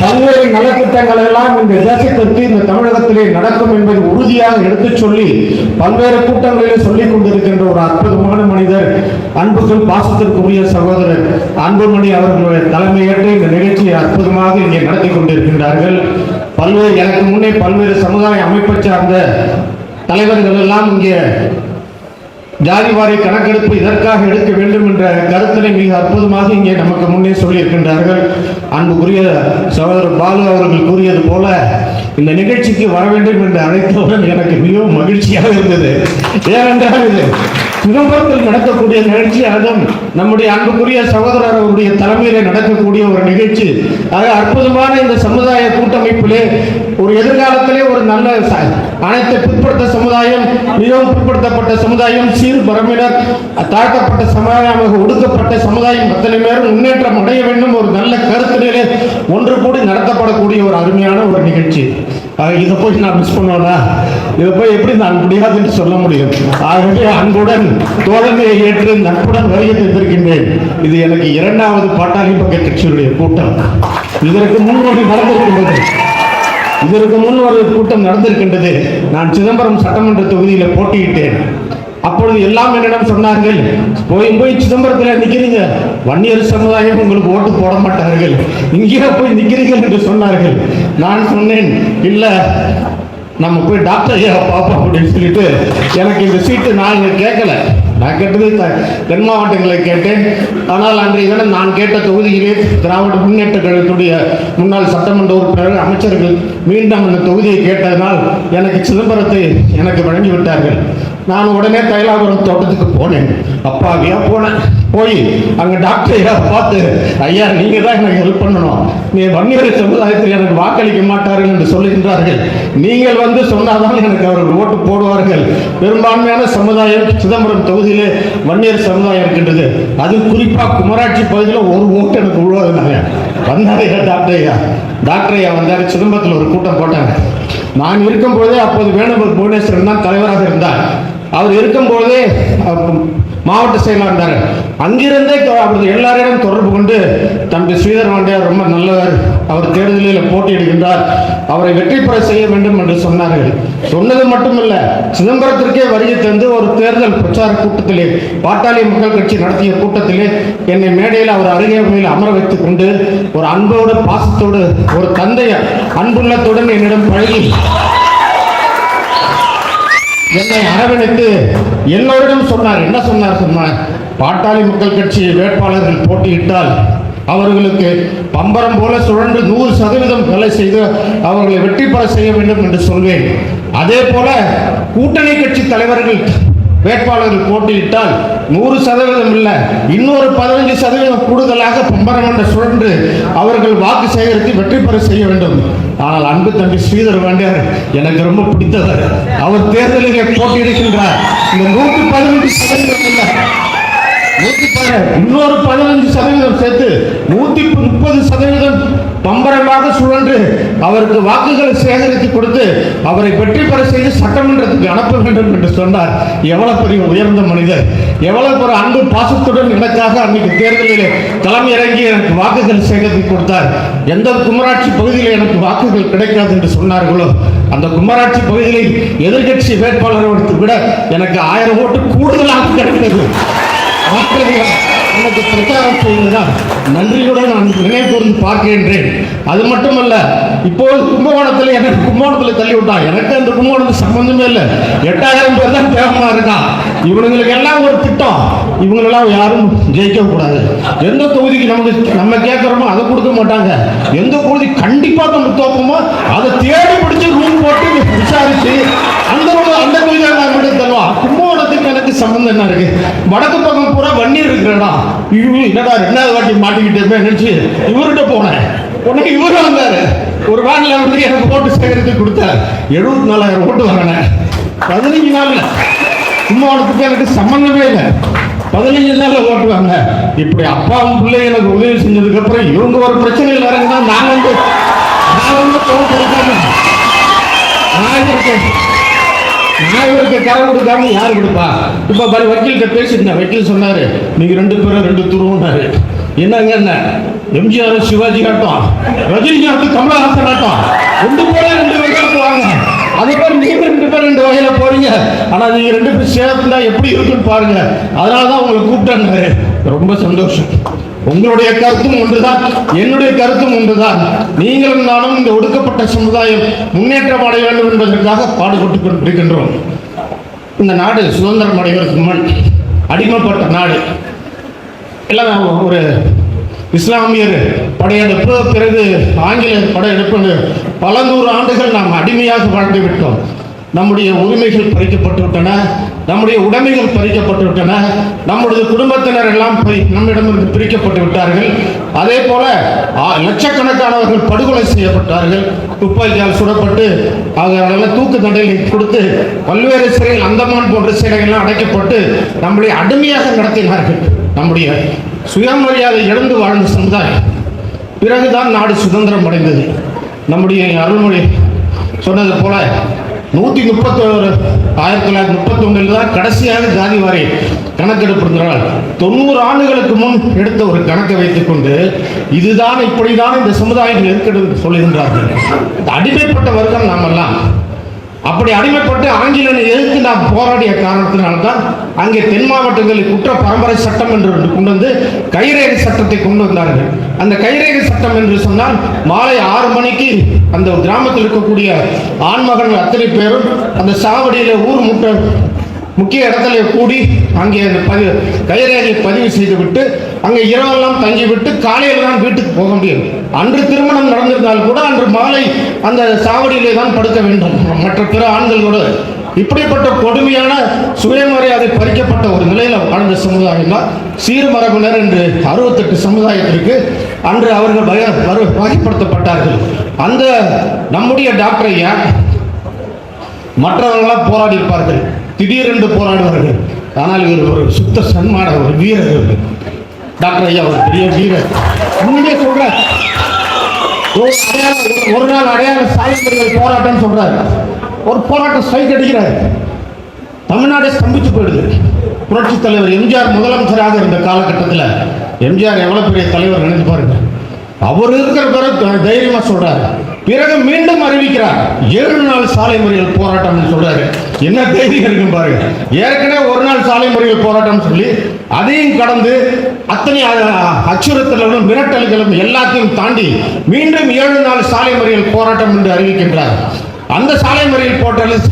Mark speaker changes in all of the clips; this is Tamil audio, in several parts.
Speaker 1: பல்வேறு நலத்திட்டங்கள் எல்லாம் இந்த தேசத்திற்கு இந்த தமிழகத்திலே நடக்கும் என்பதை உறுதியாக எடுத்துச் சொல்லி பல்வேறு கூட்டங்களிலே சொல்லிக் கொண்டிருக்கின்ற ஒரு அற்புதமான மனிதர் அன்புக்கும் பாசத்திற்குரிய சகோதரர் அன்புமணி அவர்களுடைய தலைமையேற்று இந்த நிகழ்ச்சியை அற்புதமாக இங்கே நடத்தி கொண்டிருக்கின்றார்கள். பல்வேறு எனக்கு முன்னே பல்வேறு சமுதாய அமைப்பை சார்ந்த தலைவர்கள் எல்லாம் இங்கே ஜாதி வாரி கணக்கெடுப்பு இதற்காக எடுக்க வேண்டும் என்ற கருத்தினை மிக அற்புதமாக இங்கே நமக்கு முன்னே சொல்லியிருக்கின்றார்கள். அன்புக்குரிய சகோதரர் பாலு அவர்கள் கூறியது போல இந்த நிகழ்ச்சிக்கு வர வேண்டும் என்று அழைத்தவுடன் எனக்கு மிகவும் மகிழ்ச்சியாக இருந்தது. ஏனென்றால் இது சிதம்பரத்தில் நடக்கக்கூடிய நிகழ்ச்சி அதுவும் நம்முடைய அன்புக்குரிய சகோதரர் அவருடைய தலைமையிலே நடக்கக்கூடிய ஒரு நிகழ்ச்சி. ஆக அற்புதமான இந்த சமுதாய கூட்டமைப்பிலே ஒரு எதிர்காலத்திலே ஒரு நல்ல அனைத்து பிற்படுத்த சமுதாயம் மிகவும் பிற்படுத்தப்பட்ட சமுதாயம் சீர் பரம்பினர் தாழ்த்தப்பட்ட சமுதாயமாக ஒடுக்கப்பட்ட சமுதாயம் அத்தனை பேரும் முன்னேற்றம் அடைய வேண்டும் ஒரு நல்ல கருத்திலே ஒன்று கூடி நடத்தப்படக்கூடிய ஒரு அருமையான ஒரு நிகழ்ச்சி. இதை போய் நான் மிஸ் பண்ணுவேனா? இதை போய் எப்படி நான் முடியாது என்று சொல்ல முடியும்? ஆகவே அன்புடன் தோழமையை ஏற்று நட்புடன் வருகை தந்திருக்கின்றேன். இது எனக்கு இரண்டாவது பாட்டாளி பக்க கட்சியுடைய கூட்டம். இதற்கு முன்னோடி நடந்திருக்கின்றது. இதற்கு முன் ஒரு கூட்டம் நடந்திருக்கின்றது. நான் சிதம்பரம் சட்டமன்ற தொகுதியில் போட்டியிட்டேன். அப்பொழுது எல்லாம் என்னிடம் சொன்னார்கள் போய் போய் சிதம்பரத்தில் நிற்கிறீங்க வன்னியர் சமுதாயம் உங்களுக்கு ஓட்டு போட மாட்டார்கள். இங்கேயே போய் நிற்கிறீர்கள் என்று சொன்னார்கள். நான் சொன்னேன் இல்லை நம்ம போய் டாக்டர் ஐயா பார்ப்போம் அப்படின்னு சொல்லிட்டு எனக்கு இந்த சீட்டு நான் இங்க கேட்கல. நான் கேட்டது தென் மாவட்டங்களை கேட்டேன். ஆனால் அன்றைய தினம் நான் கேட்ட தொகுதியிலே திராவிட முன்னேற்ற கழகத்துடைய முன்னாள் சட்டமன்ற உறுப்பினர்கள் அமைச்சர்கள் மீண்டும் அந்த தொகுதியை கேட்டதனால் எனக்கு சிதம்பரத்தை எனக்கு வழங்கி விட்டார்கள் நான் உடனே தைலாபுரம் தோட்டத்துக்கு போனேன். அப்பாவியா போனேன். போய் அங்க டாக்டர் ஐயா பார்த்து ஐயா நீங்க தான் எனக்கு ஹெல்ப் பண்ணணும். நீ வன்னியர் சமுதாயத்தில் எனக்கு வாக்களிக்க மாட்டார்கள் என்று சொல்லுகின்றார்கள். நீங்கள் வந்து சொன்னாதான் எனக்கு அவர்கள் ஓட்டு போடுவார்கள். பெரும்பான்மையான சமுதாயம் சிதம்பரம் தொகுதியிலே வன்னியர் சமுதாயம் இருக்கின்றது. அது குறிப்பா குமராட்சி பகுதியில் ஒரு ஓட்டு எனக்கு உழுவாதுனாங்க. வந்தாரு ஐயா டாக்டர் ஐயா. டாக்டர் ஐயா வந்தாரு. சிதம்பரத்தில் ஒரு கூட்டம் போட்டாங்க. நான் இருக்கும்போதே அப்போது வேணுகோபால் புவனேஸ்வரன் தான் தலைவராக இருந்தார். அவர் இருக்கும்போதே மாவட்ட செயலாக இருந்தார். அங்கிருந்தே அவரது எல்லாரிடம் தொடர்பு கொண்டு தம்பி ஸ்ரீதர் வாண்டியார் ரொம்ப நல்லவர். அவர் தேர்தலில் போட்டியிடுகின்றார். அவரை வெற்றி பெற செய்ய வேண்டும் என்று சொன்னார்கள். சொன்னது மட்டுமல்ல சிதம்பரத்திற்கே வருகை தந்து ஒரு தேர்தல் பிரச்சார கூட்டத்திலே பாட்டாளி மக்கள் கட்சி நடத்திய கூட்டத்திலே என்னை மேடையில் அவர் அருகேமையில் அமர வைத்துக் கொண்டு ஒரு அன்போடு பாசத்தோடு ஒரு தந்தைய அன்புள்ளத்துடன் என்னிடம் பழகி என்னை அரவணைத்து எல்லோரிடம் சொன்னார். என்ன சொன்னார் சொன்னார் பாட்டாளி மக்கள் கட்சி வேட்பாளர்கள் போட்டியிட்டால் அவர்களுக்கு பம்பரம் போல சுழன்று நூறு சதவீதம் வேலை செய்து அவர்களை வெற்றி பெற செய்ய வேண்டும் என்று சொல்வேன். அதே போல கூட்டணி கட்சி தலைவர்கள் வேட்பாளர்கள் போட்டியிட்டால் நூறு சதவீதம் இல்லை இன்னொரு பதினஞ்சு சதவீதம் கூடுதலாக பம்பரம் சுழன்று அவர்கள் வாக்கு சேகரித்து வெற்றி பெற செய்ய வேண்டும். ஆனால் அன்பு தம்பி ஸ்ரீதர் வேண்டியார் எனக்கு ரொம்ப பிடித்தவர். அவர் தேர்தலிலே போட்டியிடுகின்றார். இந்த நூற்றி பதினஞ்சு சதவீதம் இல்லை. நூற்றி இன்னொரு பதினஞ்சு சதவீதம் சேர்த்து நூற்றி முப்பது சதவீதம் பம்பரமாக சுழன்று அவருக்கு வாக்குகளை சேகரித்து கொடுத்து அவரை வெற்றி பெற செய்து சட்டமன்றத்துக்கு அனுப்ப வேண்டும் என்று சொன்னார். எவ்வளவு பெரிய உயர்ந்த மனிதர். எவ்வளவு ஒரு அன்பு பாசத்துடன் எனக்காக அன்னைக்கு தேர்தலிலே தலைமை இறங்கி எனக்கு வாக்குகள் சேகரித்து கொடுத்தார். எந்த குமராட்சி பகுதியில் எனக்கு வாக்குகள் கிடைக்காது என்று சொன்னார்களோ அந்த குமராட்சி பகுதியில் எதிர்கட்சி வேட்பாளரை விட எனக்கு ஆயிரம் ஓட்டு கூடுதலாக கிடைக்கிறது ஆசிரியர் எனக்கு பிரச்சாரம் செய்வதுதான் நன்றியுடன் நான் நினைவு கூர்ந்து பார்க்கின்றேன். அது மட்டுமல்ல இப்போது கும்பகோணத்தில் எனக்கு கும்பகோணத்தில் தள்ளி விட்டான் எனக்கு அந்த கும்பகோணத்துக்கு சம்பந்தமே இல்லை. எட்டாயிரம் பேர் தான் தேவமாக இருக்கான் இவனுங்களுக்கு எல்லாம் ஒரு திட்டம். இவங்களெல்லாம் யாரும் ஜெயிக்க கூடாது. எந்த தொகுதிக்கு நமக்கு நம்ம கேட்குறோமோ அதை கொடுக்க மாட்டாங்க. எந்த தொகுதி கண்டிப்பாக நம்ம தோப்போமோ அதை தேடி பிடிச்சி ரூம் போட்டு விசாரிச்சு அந்த அந்த தொகுதியாக நாங்கள் மட்டும் தருவோம் கும்பகோணத்துக்கு எனக்கு சம்மந்தம் என்ன இருக்கு? வடக்கு பக்கம் பூரா வன்னீர் இருக்கிறடா. ஐயோ என்னடா ரெண்டாவது வாட்டி மாட்டிக்கிட்டே நினச்சி இவர்கிட்ட போனேன். உடனே இவரு வந்தார். ஒரு வேனில் வந்து எனக்கு ஓட்டு சேகரித்து கொடுத்தார். எழுபத்தி நாலாயிரம் ஓட்டு வாங்கினேன். பதினஞ்சு நாள் கும்பகோணத்துக்கு எனக்கு சம்மந்தமே இல்லை. பதினஞ்சு நாளில் ஓட்டுவாங்க. இப்படி அப்பாவும் பிள்ளை எனக்கு உதவி செஞ்சதுக்கு அப்புறம் இவங்க ஒரு பிரச்சனையில் இறங்கினா நான் வந்து நான் வந்து தோல் கொடுக்காம நான் இருக்கேன். நான் இவருக்கு கரம் கொடுக்காம யார் கொடுப்பா? இப்ப பாரு வக்கீல்கிட்ட பேசியிருந்தேன். வக்கீல் சொன்னாரு நீங்க ரெண்டு பேரும் ரெண்டு துருவனாரு என்னங்க என்ன? எம்ஜிஆர் சிவாஜி ஆட்டம் ரஜினிகாந்த் கமலஹாசன் ஆட்டம் ரெண்டு பேரும் ரெண்டு பேரும் போவாங்க. அதே மாதிரி நீங்க ரெண்டு பேர் ரெண்டு வகையில போறீங்க. ஆனா நீங்க ரெண்டு பேரும் சேர்ந்தா எப்படி இருக்குன்னு பாருங்க. அதனாலதான் உங்களை கூப்பிட்டாங்க ரொம்ப சந்தோஷம். உங்களுடைய கருத்தும் ஒன்றுதான். என்னுடைய கருத்தும் ஒன்றுதான். நீங்களும் நானும் இந்த ஒடுக்கப்பட்ட சமுதாயம் முன்னேற்றம் அடைய வேண்டும் என்பதற்காக பாடுபட்டு கொண்டிருக்கின்றோம். இந்த நாடு சுதந்திரம் அடைவதற்கு முன் அடிமைப்பட்ட நாடு. எல்லாம் ஒரு இஸ்லாமியர் படையெடுப்பு பிறகு ஆங்கில படையெடுப்பு பல நூறு ஆண்டுகள் நாம் அடிமையாக வாழ்ந்து விட்டோம். நம்முடைய உரிமைகள் பறிக்கப்பட்டு விட்டன நம்முடைய உடைமைகள் பறிக்கப்பட்டு விட்டன நம்முடைய குடும்பத்தினர் எல்லாம் நம்மிடமிருந்து பிரிக்கப்பட்டு விட்டார்கள். அதே போல ஆ, லட்சக்கணக்கானவர்கள் படுகொலை செய்யப்பட்டார்கள். துப்பாக்கியால் சுடப்பட்டு அவர்களெல்லாம் தூக்கு தண்டனை கொடுத்து பல்வேறு சிறையில் அந்தமான் போன்ற சிறைகள்லாம் அடைக்கப்பட்டு நம்முடைய அடிமையாக நடத்தினார்கள். நம்முடைய சுயமரியாதை இழந்து வாழ்ந்த சமுதாயம். பிறகுதான் நாடு சுதந்திரம் அடைந்தது. நம்முடைய அருள்மொழி சொன்னது போல நூற்றி முப்பத்தோரு ஆயிரத்தி தொள்ளாயிரத்தி முப்பத்தி தான் கடைசியாக ஜாதி வாரி கணக்கெடுப்பு இருந்தால் தொண்ணூறு ஆண்டுகளுக்கு முன் எடுத்த ஒரு கணக்கை வைத்துக்கொண்டு இதுதான் இப்படிதான் இந்த சமுதாயம் இருக்கிறது சொல்லுகின்றார்கள். அடிமைப்பட்ட வர்க்கம் நாமெல்லாம். அப்படி அடிமைப்பட்டு ஆங்கிலனை எதிர்த்து நாம் போராடிய காரணத்தினால்தான் அங்கே தென் மாவட்டங்களில் குற்ற பரம்பரை சட்டம் என்று ஒன்று கொண்டு வந்து கைரேகை சட்டத்தை கொண்டு வந்தார்கள். அந்த கைரேகை சட்டம் என்று சொன்னால் மாலை ஆறு மணிக்கு அந்த கிராமத்தில் இருக்கக்கூடிய ஆண்மகன்கள் அத்தனை பேரும் அந்த சாவடியில் ஊர் முட்டை முக்கிய இடத்துல கூடி அங்கே அந்த பதிவு கைரேகை பதிவு செய்துவிட்டு அங்கே இரவெல்லாம் தங்கிவிட்டு காலையில் தான் வீட்டுக்கு போக முடியும். அன்று திருமணம் நடந்திருந்தால் கூட அன்று மாலை அந்த சாவடியிலே தான் படுக்க வேண்டும். மற்ற பிற ஆண்களோடு இப்படிப்பட்ட கொடுமையான சுயமரியாதை பறிக்கப்பட்ட ஒரு நிலையில் வாழ்ந்த சமுதாயம் தான் சீர்மரபினர் என்று அறுபத்தெட்டு சமுதாயத்திற்கு அன்று அவர்கள் பய வகைப்படுத்தப்பட்டார்கள். அந்த நம்முடைய டாக்டர் ஐயா மற்றவர்களாம் போராடி இருப்பார்கள். திடீரென்று போராடுவார்கள். ஆனால் இவர் ஒரு சுத்த சன்மான ஒரு வீரர் இவர். டாக்டர் ஐயா ஒரு பெரிய வீரர். உண்மையே சொல்றார். ஒரு ஒரு நாள் அடையாள சாலைகள் போராட்டம் சொல்றாரு. ஒரு போராட்டம் ஸ்ட்ரைக் அடிக்கிறார். தமிழ்நாடே ஸ்தம்பிச்சு போயிடுது. புரட்சி தலைவர் எம்ஜிஆர் முதலமைச்சராக இருந்த காலகட்டத்தில் எம்ஜிஆர் எவ்வளோ பெரிய தலைவர் நினைச்சு பாருங்க. அவர் இருக்கிற பிறகு தைரியமாக சொல்கிறார் பிறகு மீண்டும் அறிவிக்கிறார். ஏழு நாள் சாலை முறையில் போராட்டம்னு சொல்றாரு. என்ன தைரியம் இருக்கு பாருங்க. ஏற்கனவே ஒரு நாள் சாலை முறையில் போராட்டம் சொல்லி அதையும் கடந்து அத்தனை அச்சுறுத்தல்களும் மிரட்டல்களும் எல்லாத்தையும் தாண்டி மீண்டும் ஏழு நாள் சாலை முறையில் போராட்டம் என்று அறிவிக்கின்றார். அந்த சாலை முறையில் போட்டாலும்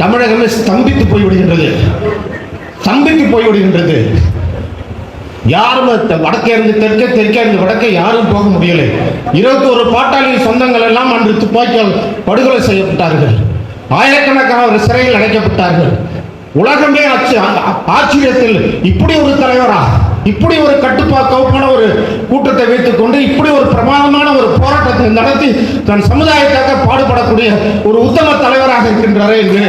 Speaker 1: தமிழகமே ஸ்தம்பித்து போய்விடுகின்றது. ஸ்தம்பித்து போய்விடுகின்றது. யாரும் வடக்கே இருந்து தெற்கே தெற்கே இருந்து வடக்கே யாரும் போக முடியலை. இருபத்தி ஒரு பாட்டாளி சொந்தங்கள் எல்லாம் அன்று துப்பாக்கியால் படுகொலை செய்யப்பட்டார்கள். ஆயிரக்கணக்கானவர் சிறையில் அடைக்கப்பட்டார்கள். உலகமே ஆச்சு ஆச்சரியத்தில் இப்படி ஒரு தலைவரா? இப்படி ஒரு கட்டுப்பாக்கவுக்கான ஒரு கூட்டத்தை வைத்துக் கொண்டு இப்படி ஒரு பிரமாதமான ஒரு போராட்டத்தை நடத்தி தன் சமுதாயத்தாக பாடுபடக்கூடிய ஒரு உத்தம தலைவராக இருக்கின்றாரே என்று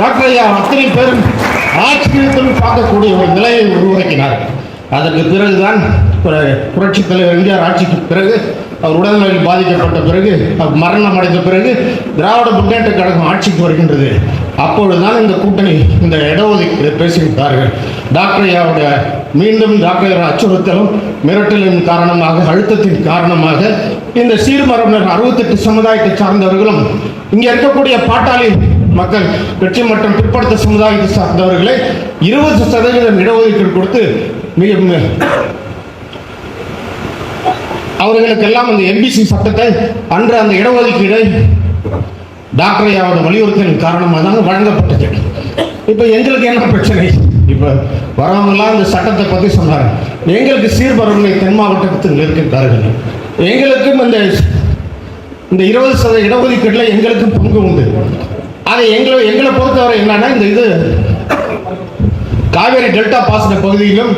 Speaker 1: டாக்டர் ஐயா அத்தனை பேரும் ஆச்சரியத்தில் பார்க்கக்கூடிய ஒரு நிலையை உருவாக்கினார் அதற்கு பிறகுதான் புரட்சி தலைவர் எம்ஜிஆர் ஆட்சிக்கு பிறகு அவர் உடல்நிலையில் பாதிக்கப்பட்ட பிறகு அவர் மரணம் அடைந்த பிறகு திராவிட முன்னேற்ற கழகம் ஆட்சிக்கு வருகின்றது. அப்பொழுதுதான் இந்த கூட்டணி இந்த இடஒதுக்கீடு பேசிவிட்டார்கள். டாக்டர் ஐயாவுடைய மீண்டும் டாக்டர் அச்சுறுத்தலும் மிரட்டலின் காரணமாக அழுத்தத்தின் காரணமாக இந்த சீர்மரபினர் அறுபத்தெட்டு சமுதாயத்தை சார்ந்தவர்களும் இங்கே இருக்கக்கூடிய பாட்டாளி மக்கள் கட்சி மற்றும் பிற்படுத்த சமுதாயத்தை சார்ந்தவர்களை இருபது சதவீதம் இடஒதுக்கீடு கொடுத்து மிக அவர்களுக்கெல்லாம் அந்த எம்பிசி சட்டத்தை அன்று அந்த இடஒதுக்கீடை டாக்டரை ஐயாவோட வலியுறுத்தலின் காரணமாக தான் வழங்கப்பட்டது. இப்போ எங்களுக்கு என்ன பிரச்சனை? இப்போ வரவங்கெல்லாம் இந்த சட்டத்தை பற்றி சொன்னாங்க எங்களுக்கு சீர்பரவனை தென் மாவட்டத்தில் இருக்கின்றார்கள். எங்களுக்கும் இந்த இந்த இருபது சதவீத இடஒதுக்கீட்டில் எங்களுக்கும் பங்கு உண்டு. அதை எங்களை எங்களை பொறுத்தவரை என்னன்னா இந்த இது காவேரி டெல்டா பாசன பகுதியிலும்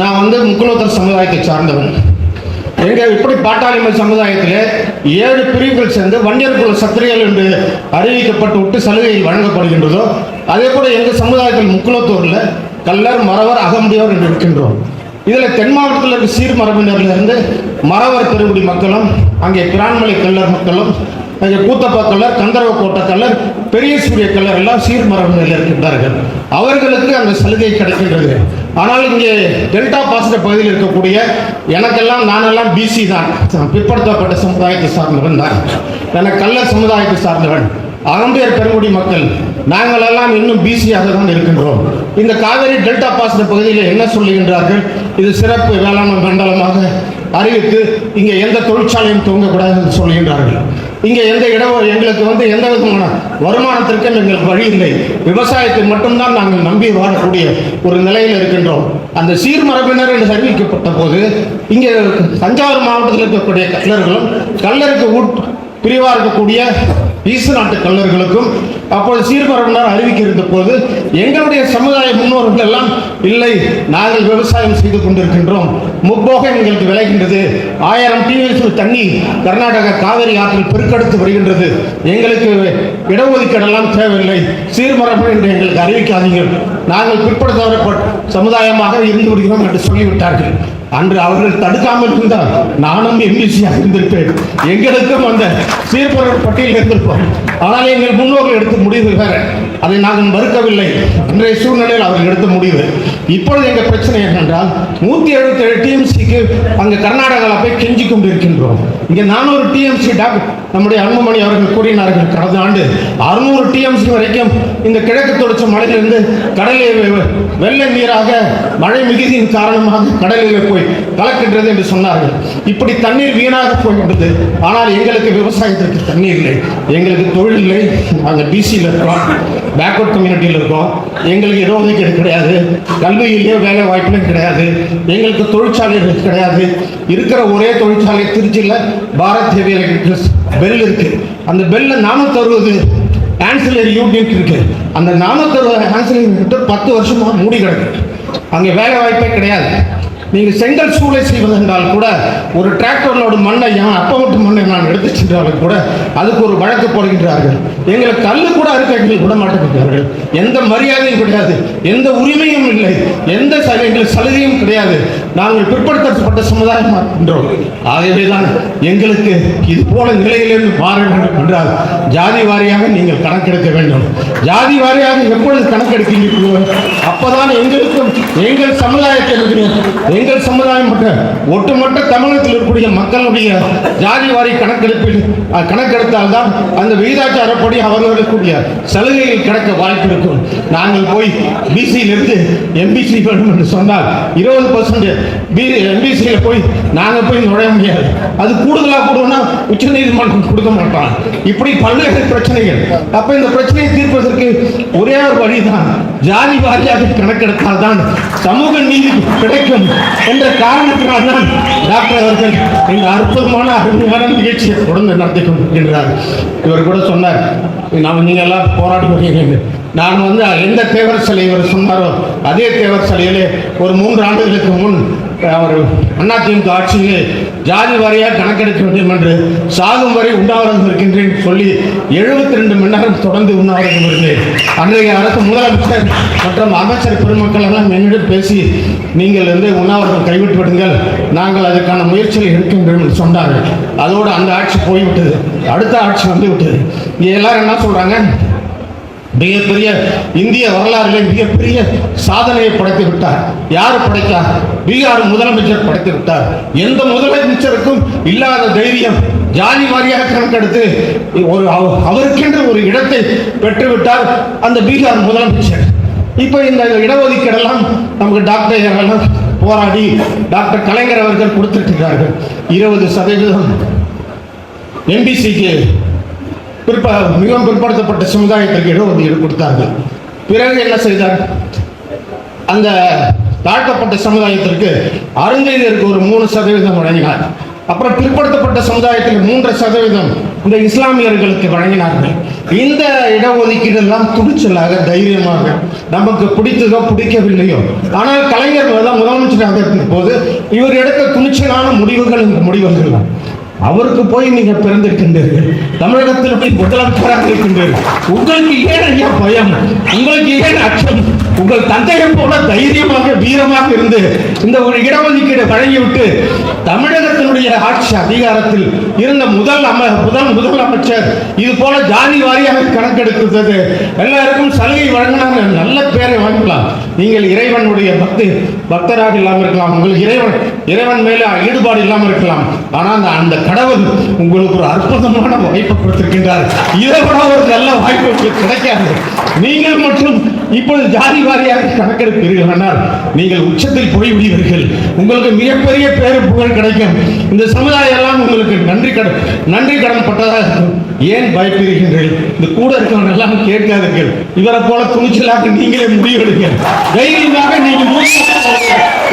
Speaker 1: நான் வந்து முக்குலோத்தர் சமுதாயத்தை சார்ந்தவன். எங்கள் இப்படி பாட்டாளிமை சமுதாயத்தில் ஏழு பிரிவுகள் சேர்ந்து வன்னியர் குல சத்திரியர்கள் என்று அறிவிக்கப்பட்டு விட்டு சலுகைகள் வழங்கப்படுகின்றதோ அதே போல் எங்கள் சமுதாயத்தில் முக்குலத்தூரில் கல்லர் மறவர் அகமுடையவர் என்று இருக்கின்றோம். இதில் தென் மாவட்டத்தில் இருக்க சீர்மரபினரிலிருந்து இருந்து மறவர் பெருங்குடி மக்களும் அங்கே பிரான்மலை கல்லர் மக்களும் அங்கே கூத்தப்பா கல்லர் கந்தரவ கோட்டை கல்லர் பெரிய சூரிய கல்லர் எல்லாம் சீர்மரபினரில் இருக்கின்றார்கள். அவர்களுக்கு அந்த சலுகை கிடைக்கின்றது. ஆனால் இங்கே டெல்டா பாசிட்ட பகுதியில் இருக்கக்கூடிய எனக்கெல்லாம் நானெல்லாம் பிசி தான். பிற்படுத்தப்பட்ட சமுதாயத்தை சார்ந்தவன் தான். எனக்கு கல்லர் சமுதாயத்தை சார்ந்தவன். அகம்பேர் பெருங்குடி மக்கள் நாங்கள் எல்லாம் இன்னும் பிசியாக தான் இருக்கின்றோம். இந்த காவிரி டெல்டா பாசன பகுதியில் என்ன சொல்லுகின்றார்கள் இது சிறப்பு வேளாண் மண்டலமாக அறிவித்து இங்கே எந்த தொழிற்சாலையும் துவங்கக்கூடாது என்று சொல்கின்றார்கள் இங்கே எந்த இடம் எங்களுக்கு வந்து எந்த விதமான வருமானத்திற்கும் எங்களுக்கு வழி இல்லை. விவசாயத்தை மட்டும்தான் நாங்கள் நம்பி வாழக்கூடிய ஒரு நிலையில் இருக்கின்றோம். அந்த சீர்மரபினர் என்று அறிவிக்கப்பட்ட போது இங்கே தஞ்சாவூர் மாவட்டத்தில் இருக்கக்கூடிய கல்லர்களும் கல்லருக்கு உட் பிரிவாக இருக்கக்கூடிய ஈசு நாட்டு கல்லர்களுக்கும் அப்போது சீர்மரபினர் அறிவிக்க இருந்த போது எங்களுடைய சமுதாய முன்னோர்கள் எல்லாம் இல்லை நாங்கள் விவசாயம் செய்து கொண்டிருக்கின்றோம். முப்போக எங்களுக்கு விளைகின்றது. ஆயிரம் டிஎஸ் தண்ணி கர்நாடக காவிரி ஆற்றில் பெருக்கெடுத்து வருகின்றது. எங்களுக்கு இடஒதுக்கீடெல்லாம் தேவையில்லை. சீர்மரபு என்று எங்களுக்கு அறிவிக்காதீர்கள். நாங்கள் பிற்படுத்தப்பட்ட சமுதாயமாக இருந்து விடுகிறோம் என்று சொல்லிவிட்டார்கள். அன்று அவர்கள் தடுக்காமல் இருந்தால் நானும் எம்பிசியாக இருந்திருப்பேன். எங்களுக்கும் அந்த சீர்பொருள் பட்டியல் இருந்திருப்போம் ஆனால் எங்கள் முன்னோர்கள் எடுத்த முடிவு வேற. அதை நாங்கள் மறுக்கவில்லை. இன்றைய சூழ்நிலையில் அவர்கள் எடுத்த முடிவு. இப்பொழுது எங்கள் பிரச்சனை என்னென்றால் நூற்றி எழுபத்தி ஏழு டிஎம்சிக்கு அங்கே கர்நாடகாவில் போய் கெஞ்சி கொண்டிருக்கின்றோம். இங்கே நானூறு டிஎம்சி டாக் நம்முடைய அன்புமணி அவர்கள் கூறினார்கள். கடந்த ஆண்டு அறுநூறு டிஎம்சி வரைக்கும் இந்த கிழக்கு தொடர்ச்சி மலையிலிருந்து கடலில் வெள்ளை வெள்ள நீராக மழை மிகுதியின் காரணமாக கடலில் போய் கலக்கின்றது என்று சொன்னார்கள். இப்படி தண்ணீர் வீணாக போகின்றது ஆனால் எங்களுக்கு விவசாயத்திற்கு தண்ணீர் இல்லை. எங்களுக்கு தொழில் இல்லை. நாங்கள் டிசியில் இருக்கோம். பேக்வர்ட் கம்யூனிட்டியில் இருக்கோம். எங்களுக்கு இடஒதுக்கீடு கிடையாது. கல்வியிலேயே வேலை வாய்ப்புலையும் கிடையாது. எங்களுக்கு தொழிற்சாலைகள் கிடையாது. இருக்கிற ஒரே தொழிற்சாலை திருச்சியில் பாரத் ஹெவி எலக்ட்ரிக்கல்ஸ் பெல் இருக்கு. அந்த பெல்ல தருவது ஆன்சிலரி யூனிட் இருக்கு. அந்த நானூற்றறுபது ஆன்சிலரி யூனிட் பத்து வருஷமா மூடி கிடக்கு. அங்கே வேலை வாய்ப்பே கிடையாது. நீங்கள் செங்கல் சூளை செய்வதென்றால் கூட ஒரு டிராக்டர்களோட மண்ணை என் அப்பா மட்டும் மண்ணை நான் எடுத்து சென்றாலும் கூட அதுக்கு ஒரு வழக்கு போடுகின்றார்கள். எங்களுக்கு கல் கூட அறுக்க எங்களுக்கு விட மாட்டேங்கிறார்கள் எந்த மரியாதையும் கிடையாது. எந்த உரிமையும் இல்லை. எந்த எங்களுக்கு சலுகையும் கிடையாது. நாங்கள் பிற்படுத்தப்பட்ட சமுதாயமாக இருக்கின்றோம் ஆகவே தான் எங்களுக்கு இது போல நிலையிலிருந்து மாற வேண்டும் என்றால் ஜாதி வாரியாக நீங்கள் கணக்கெடுக்க வேண்டும். ஜாதி வாரியாக எப்பொழுது கணக்கெடுக்கிறீர்களோ அப்பதான் எங்களுக்கும் எங்கள் சமுதாயத்திற்கு எங்கள் சமுதாயம் மட்டும் ஒட்டுமொத்த தமிழகத்தில் இருக்கக்கூடிய மக்களுடைய ஜாதி வாரி கணக்கெடுப்பில் கணக்கெடுத்தால் தான் அந்த விகிதாச்சாரப்படி அவர்களுடைய சலுகைகள் கிடைக்க வாய்ப்பு இருக்கும். நாங்கள் போய் பிசியிலிருந்து எம்பிசி வேண்டும் என்று சொன்னால் இருபது பர்சன்ட் பி எம்பிசியில் போய் நாங்கள் போய் நுழைய முடியாது. அது கூடுதலாக கொடுவோம்னா உச்சநீதிமன்றம் கொடுக்க மாட்டான் இப்படி பல்வேறு பிரச்சனைகள். அப்போ இந்த பிரச்சனையை தீர்ப்பதற்கு ஒரே ஒரு வழிதான் ஜாதி வாரியாக கணக்கெடுத்தால் தான் சமூக நீதி கிடைக்கும் என்ற காரணத்தினால் தான் டாக்டர் அவர்கள் இந்த அற்புதமான அருமையான நிகழ்ச்சியை தொடர்ந்து நடத்தி கொண்டிருக்கிறார் இவர் கூட சொன்னார் நாம் நீங்க எல்லாம் போராட்டம் வருகிறீங்க நான் வந்து எந்த தேவர் சிலை இவர் சொன்னாரோ அதே தேவர் சிலையிலே ஒரு மூன்று ஆண்டுகளுக்கு முன் அவர் அதிமுக ஆட்சியிலே ஜாதி வாரியாக கணக்கெடுக்க வேண்டும் என்று சாகும் வரை உண்ணாவிரதம் இருக்கின்றேன் சொல்லி எழுபத்தி ரெண்டு மணி நேரம் தொடர்ந்து உண்ணாவிரதம் இருந்தேன். அன்றைய அரசு முதலமைச்சர் மற்றும் அமைச்சர் பெருமக்கள் எல்லாம் என்னிடம் பேசி நீங்கள் வந்து உண்ணாவிரதம் கைவிட்டு விடுங்கள். நாங்கள் அதுக்கான முயற்சியில் இருக்கின்றோம் என்று சொன்னார்கள். அதோடு அந்த ஆட்சி போய்விட்டது. அடுத்த ஆட்சி வந்து விட்டது இங்கே எல்லாரும் என்ன சொல்கிறாங்க மிகப்பெரிய இந்திய வரலாற்றிலே மிகப்பெரிய சாதனையை படைத்து விட்டார். யார் படைத்தார்? பீகார் முதலமைச்சர் படைத்து விட்டார். எந்த முதலமைச்சருக்கும் இல்லாத தைரியம் ஜாதி வாரியாக கணக்கெடுத்து ஒரு அவ- அவருக்கென்று ஒரு இடத்தை பெற்றுவிட்டார் அந்த பீகார் முதலமைச்சர். இப்போ இந்த இடஒதுக்கீடெல்லாம் நமக்கு டாக்டர் போராடி டாக்டர் கலைஞர் அவர்கள் கொடுத்திருக்கிறார்கள். இருபது சதவீதம். எம்பிசிக்கு பிற்ப மிகவும் பிற்படுத்தப்பட்ட சமுதாயத்திற்கு இடஒதுக்கீடு கொடுத்தார்கள். பிறகு என்ன செய்தார்? அந்த தாழ்த்தப்பட்ட சமுதாயத்திற்கு அருந்ததியருக்கு ஒரு மூணு சதவீதம் வழங்கினார். அப்புறம் பிற்படுத்தப்பட்ட சமுதாயத்தில் மூன்று சதவீதம் இந்த இஸ்லாமியர்களுக்கு வழங்கினார்கள். இந்த இடஒதுக்கீடு எல்லாம் துணிச்சலாக தைரியமாக நமக்கு பிடித்ததோ பிடிக்கவில்லையோ ஆனால் கலைஞர்கள் தான் முதலமைச்சராக இருக்கும் போது இவர் எடுத்த துணிச்சலான முடிவுகள் இந்த முடிவுகள் தான் அவருக்கு போய் நீங்க பிறந்திருக்கின்றீர்கள். தமிழகத்தில் போய் முதலமைச்சராக இருக்கின்றீர்கள்? உங்களுக்கு ஏன் ஐயா பயம்? உங்களுக்கு ஏன் அச்சம்? உங்கள் தந்தையை போல தைரியமாக வீரமாக இருந்து இந்த ஒரு இடஒதுக்கீடு வழங்கிவிட்டு தமிழகத்தினுடைய ஆட்சி அதிகாரத்தில் இருந்த முதல் அம முதல் முதலமைச்சர் இது போல ஜாதி வாரியாக கணக்கெடுக்கிறது எல்லாருக்கும் சலுகை வழங்கினாங்க நல்ல பேரை வாங்கிக்கலாம். நீங்கள் இறைவனுடைய பக்தி பக்தராக இல்லாமல் இருக்கலாம். உங்களுக்கு இறைவன் இறைவன் மேலே ஈடுபாடு இல்லாமல் இருக்கலாம். ஆனால் அந்த அந்த கடவுள் உங்களுக்கு ஒரு அற்புதமான வாய்ப்பு கொடுத்திருக்கின்றார். இதை விட ஒரு நல்ல வாய்ப்பு உங்களுக்கு கிடைக்காது. நீங்கள் மட்டும் இப்பொழுது ஜாதி வாரியாக கணக்கெடுப்பீர்கள் ஆனால் நீங்கள் உச்சத்தில் போய்விடுவீர்கள் உங்களுக்கு மிகப்பெரிய பேரு புகழ் கிடைக்கும். இந்த சமுதாயம் எல்லாம் உங்களுக்கு நன்றி கடன் நன்றி கடன் பட்டதாக இருக்கும். ஏன் பயப்படுகிறீர்கள் இந்த கூட இருக்கிறவங்க எல்லாம் கேட்காதீர்கள். இவரை போல துணிச்சலாக நீங்களே முடிவெடுங்க தைரியமாக நீங்கள்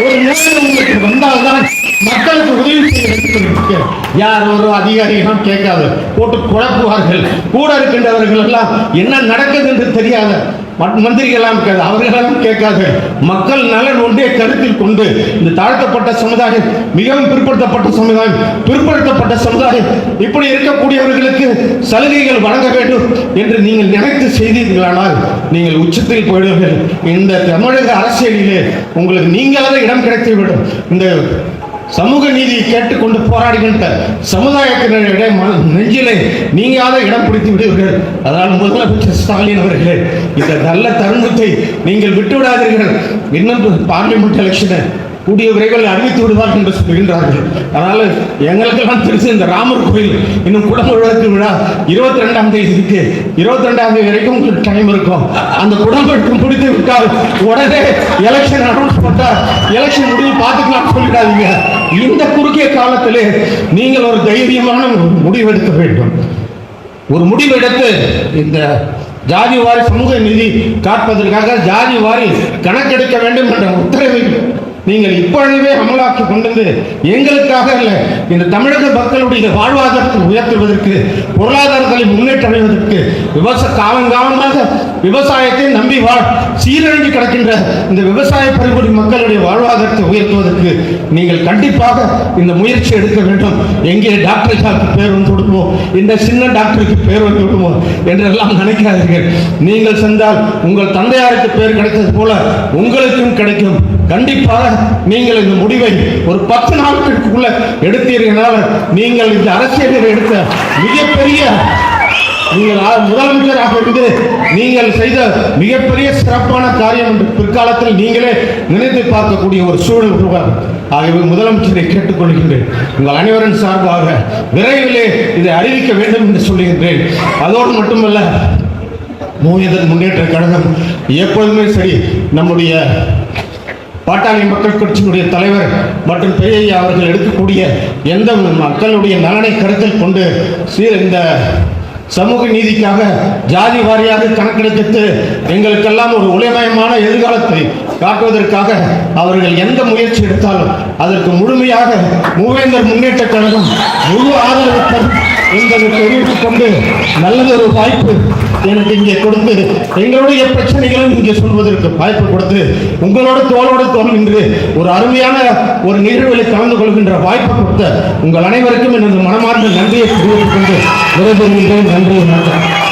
Speaker 1: ஒரு நேரம் உங்களுக்கு வந்தால்தான் மக்களுக்கு உதவி செய்ய யார் ஒரு அதிகாரிகளும் கேட்காது போட்டு குழப்புவார்கள். கூட இருக்கின்றவர்கள் எல்லாம் என்ன நடக்குது என்று தெரியாத மந்திரிகளாம் இருக்காது அவர்களெல்லாம் கேட்காது. மக்கள் நலன் ஒன்றே கருத்தில் கொண்டு இந்த தாழ்த்தப்பட்ட சமுதாயம் மிகவும் பிற்படுத்தப்பட்ட சமுதாயம் பிற்படுத்தப்பட்ட சமுதாயம் இப்படி இருக்கக்கூடியவர்களுக்கு சலுகைகள் வழங்க வேண்டும் என்று நீங்கள் நினைத்து செய்தீர்களானால் நீங்கள் உச்சத்தில் போயிடுவீர்கள். இந்த தமிழக அரசியலிலே உங்களுக்கு நீங்களாக இடம் கிடைத்துவிடும். இந்த சமூக நீதியை கேட்டுக்கொண்டு போராடுகின்ற சமுதாயத்தினரிடையே மன- நெஞ்சிலே நீங்காத இடம் பிடித்து விடுவீர்கள். அதனால் முதலமைச்சர் ஸ்டாலின் அவர்களே இந்த நல்ல தருணத்தை நீங்கள் விட்டுவிடாதீர்கள். இன்னும் பார்லிமெண்ட் எலெக்ஷனை கூடிய விரைவில் அறிவித்து விடுவார் என்று சொல்கின்றார்கள். அதனால் எங்களுக்கெல்லாம் தெரிஞ்சு இந்த ராமர் கோயில் இன்னும் குடமுழுக்கு விழா இருபத்தி ரெண்டாம் தேதி இருக்கு. இருபத்தி ரெண்டாம் தேதி வரைக்கும் உங்களுக்கு டைம் இருக்கும். அந்த குடமுழுக்கு முடித்து விட்டால் உடனே எலெக்ஷன் அனௌன்ஸ் போட்டால் எலெக்ஷன் முடிவு பார்த்துக்கலாம் சொல்லிடாதீங்க. இந்த குறுகிய காலத்திலே நீங்கள் ஒரு தைரியமான ஒரு முடிவெடுக்க வேண்டும். ஒரு முடிவெடுத்து இந்த ஜாதி வாரி சமூக நிதி காப்பதற்காக ஜாதி வாரி கணக்கெடுக்க வேண்டும் என்ற உத்தரவை நீங்கள் இப்பொழுதே அமலாக்கி கொண்டது எங்களுக்காக அல்ல. இந்த தமிழக மக்களுடைய வாழ்வாதாரத்தை உயர்த்துவதற்கு பொருளாதாரத்தை முன்னேற்றடைவதற்கு விவசாய காலங்காலமாக விவசாயத்தை நம்பி வாழ் சீரழிஞ்சு கிடக்கின்ற இந்த விவசாய பறிபொடி மக்களுடைய வாழ்வாதாரத்தை உயர்த்துவதற்கு நீங்கள் கண்டிப்பாக இந்த முயற்சி எடுக்க வேண்டும். எங்கே டாக்டர் சாருக்கு பேர் வந்து விடுவோம் இந்த சின்ன டாக்டருக்கு பேர் வந்து விடுவோம் என்றெல்லாம் நினைக்காதீர்கள். நீங்கள் சென்றால் உங்கள் தந்தையாருக்கு பேர் கிடைத்தது போல உங்களுக்கும் கிடைக்கும். கண்டிப்பாக நீங்கள் இந்த முடிவை ஒரு பத்து நாட்களுக்குள்ள எடுத்தீர்களால் நீங்கள் இந்த அரசியலில் எடுத்த மிகப்பெரிய நீங்கள் ஆ- முதலமைச்சராக இருந்து நீங்கள் செய்த மிகப்பெரிய சிறப்பான காரியம் என்று பிற்காலத்தில் நீங்களே நினைத்து பார்க்கக்கூடிய ஒரு சூழல் உருவாகும். ஆகவே முதலமைச்சரை கேட்டுக்கொள்கின்றேன். உங்கள் அனைவரின் சார்பாக விரைவிலே இதை அறிவிக்க வேண்டும் என்று சொல்லுகின்றேன். அதோடு மட்டுமல்ல மூவியதன் முன்னேற்ற கழகம் எப்பொழுதுமே சரி நம்முடைய பாட்டாளி மக்கள் கட்சியினுடைய தலைவர் மற்றும் பெரியய்யா அவர்கள் எடுக்கக்கூடிய எந்த மக்களுடைய நலனை கருத்தில் கொண்டு சீர் இந்த சமூக நீதிக்காக ஜாதி வாரியாக கணக்கெடுத்து எங்களுக்கெல்லாம் ஒரு உலகமயமான எதிர்காலத்தை காட்டுவதற்காக அவர்கள் எந்த முயற்சி எடுத்தாலும் அதற்கு முழுமையாக மூவேந்தர் முன்னேற்ற கழகம் முழு ஆதரவு என்பதை தெரிவித்துக் கொண்டு நல்லதொரு வாய்ப்பு எனக்கு இங்கே கொடுத்து எங்களுடைய பிரச்சனைகளும் இங்கே சொல்வதற்கு வாய்ப்பு கொடுத்து உங்களோட தோளோடு தோல் நின்று ஒரு அருமையான ஒரு நிகழ்வில் கலந்து கொள்கின்ற வாய்ப்பு கொடுத்த உங்கள் அனைவருக்கும் எனது மனமார்ந்த நன்றியை தெரிவித்துக் கொண்டு நன்றியை நன்றி